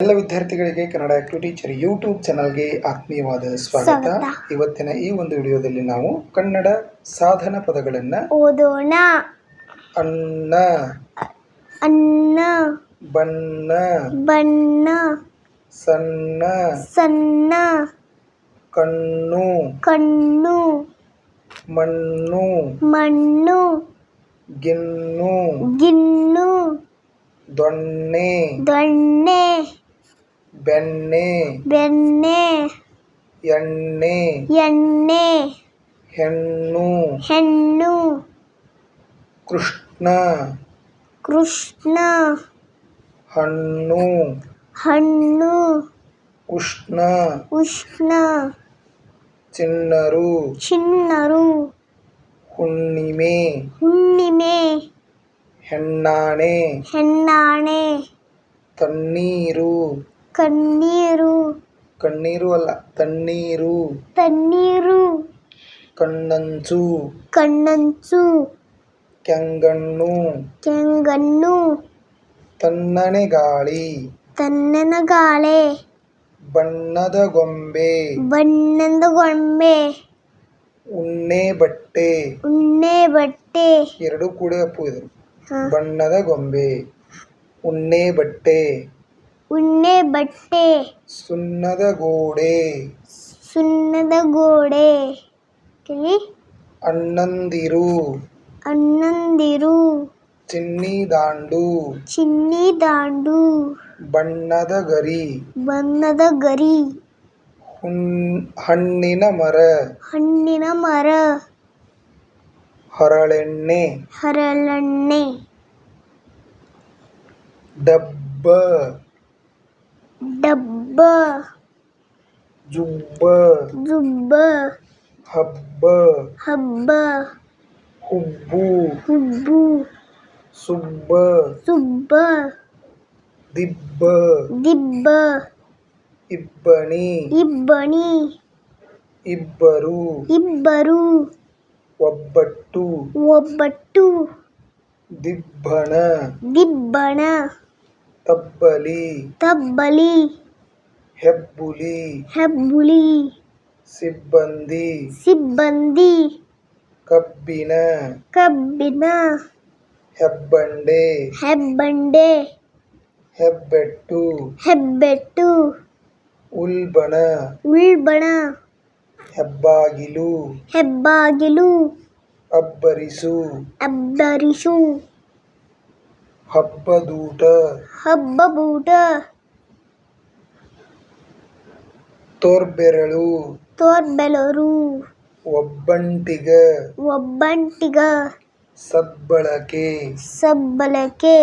ಎಲ್ಲ ವಿದ್ಯಾರ್ಥಿಗಳಿಗೆ Kannada active teacher YouTube ಚಾನಲ್ಗೆ ಆತ್ಮೀಯವಾದ ಸ್ವಾಗತ. ಸ್ವಾಗತ. ಇವತ್ತಿನ ಈ ಒಂದು ವಿಡಿಯೋದಲ್ಲಿ ನಾವು ಕನ್ನಡ ಸಾಧನ ಪದಗಳನ್ನು ಓದೋಣ. ಅನ್ನ. ಅನ್ನ. ಬಣ್ಣ. ಬಣ್ಣ. ಸಣ್ಣ. ಸಣ್ಣ. ಕಣ್ಣು. ಕಣ್ಣು. ಮಣ್ಣು. ಮಣ್ಣು. ಗಿನ್ನು. ಗಿನ್ನು. ದೊಣ್ಣೆ. ದೊಣ್ಣೆ. ಬೆಣ್ಣೆ ಬೆಣ್ಣೆ ಎಣ್ಣೆ ಎಣ್ಣೆ ಹೆಣ್ಣು ಹೆಣ್ಣು ಕೃಷ್ಣ ಕೃಷ್ಣ ಹಣ್ಣು ಹಣ್ಣು ಉಷ್ಣ ಉಷ್ಣ ಚಿನ್ನರು ಚಿನ್ನರು ಹುಣ್ಣಿಮೆ ಹುಣ್ಣಿಮೆ ಹೆಣ್ಣಾಣೆ ಹೆಣ್ಣಾಣೆ ತಣ್ಣೀರು ಕಣ್ಣೀರು. ಕಣ್ಣೀರು ಅಲ್ಲ ತಣ್ಣೀರು. ತಣ್ಣೀರು. ಕಣ್ಣಂಚು. ಕಣ್ಣಂಚು. ಕೆಂಗಣ್ಣು. ಕೆಂಗಣ್ಣು. ತಣ್ಣನೆ ಗಾಳಿ. ತನ್ನನ ಗಾಳೆ. ಬಣ್ಣದ ಗೊಂಬೆ. ಬಣ್ಣದ ಗೊಂಬೆ. ಉಣ್ಣೆ ಬಟ್ಟೆ. ಉಣ್ಣೆ ಬಟ್ಟೆ. ಎರಡು ಕೂಡ ಅಪ್ಪು ಇದು. ಹ. ಬಣ್ಣದ ಗೊಂಬೆ. ಉಣ್ಣೆ ಬಟ್ಟೆ. ಉಣ್ಣೆ ಬಟ್ಟೆ. ಸುಣ್ಣದ ಗೋಡೆ. ಸುಣ್ಣದ ಗೋಡೆ. ಕೇಳಿ ಅಣ್ಣಂದಿರು. ಅಣ್ಣಂದಿರು. ಚಿನ್ನಿ ದಾಂಡು. ಚಿನ್ನಿ ದಾಂಡು. ಬಣ್ಣದ ಗರಿ. ಬಣ್ಣದ ಗರಿ. ಹುಣ್ ಹಣ್ಣಿನ ಮರ. ಹಣ್ಣಿನ ಮರ. ಹರಳೆಣ್ಣೆ. ಹರಳೆಣ್ಣೆ. ಡಬ್ಬ. ಡಬ್ಬ ಜುಬ್ಬ ಜುಬ್ಬ ಹಬ್ಬ ಹಬ್ಬ ಹುಬ್ಬು ಹುಬ್ಬು ಸುಬ್ಬ ಸುಬ್ಬ ದಿಬ್ಬ ದಿಬ್ಬ ಇಬ್ಬಣಿ ಇಬ್ಬಣಿ ಇಬ್ಬರು ಇಬ್ಬರು ಒಬ್ಬಟ್ಟು ಒಬ್ಬಟ್ಟು ದಿಬ್ಬಣ ದಿಬ್ಬಣ ತಬ್ಬಲಿ ತಬ್ಬಲಿ ಹೆಬ್ಬುಲಿ ಹೆಬ್ಬುಲಿ ಸಿಬ್ಬಂದಿ ಸಿಬ್ಬಂದಿ ಕಬ್ಬಿನ ಕಬ್ಬಿನ ಹೆಬ್ಬಂಡೆ ಹೆಬ್ಬಂಡೆ ಹೆಬ್ಬೆಟ್ಟು ಹೆಬ್ಬೆಟ್ಟು ಉಲ್ಬಣ ಉಳ್ಬಣ ಹೆಬ್ಬಾಗಿಲು ಹೆಬ್ಬಾಗಿಲು ಅಬ್ಬರಿಸು ಅಬ್ಬರಿಸು ಹಬ್ಬದೂಟ. ಹಬ್ಬಬೂಟ ತೋರ್ಬೆರಳು. ತೋರ್ಬೆಲರು. ಒಬ್ಬಂಟಿಗ. ಒಬ್ಬಂಟಿಗ. ಸದ್ಬಳಕೆ. ಸಬ್ಬಲಕೆ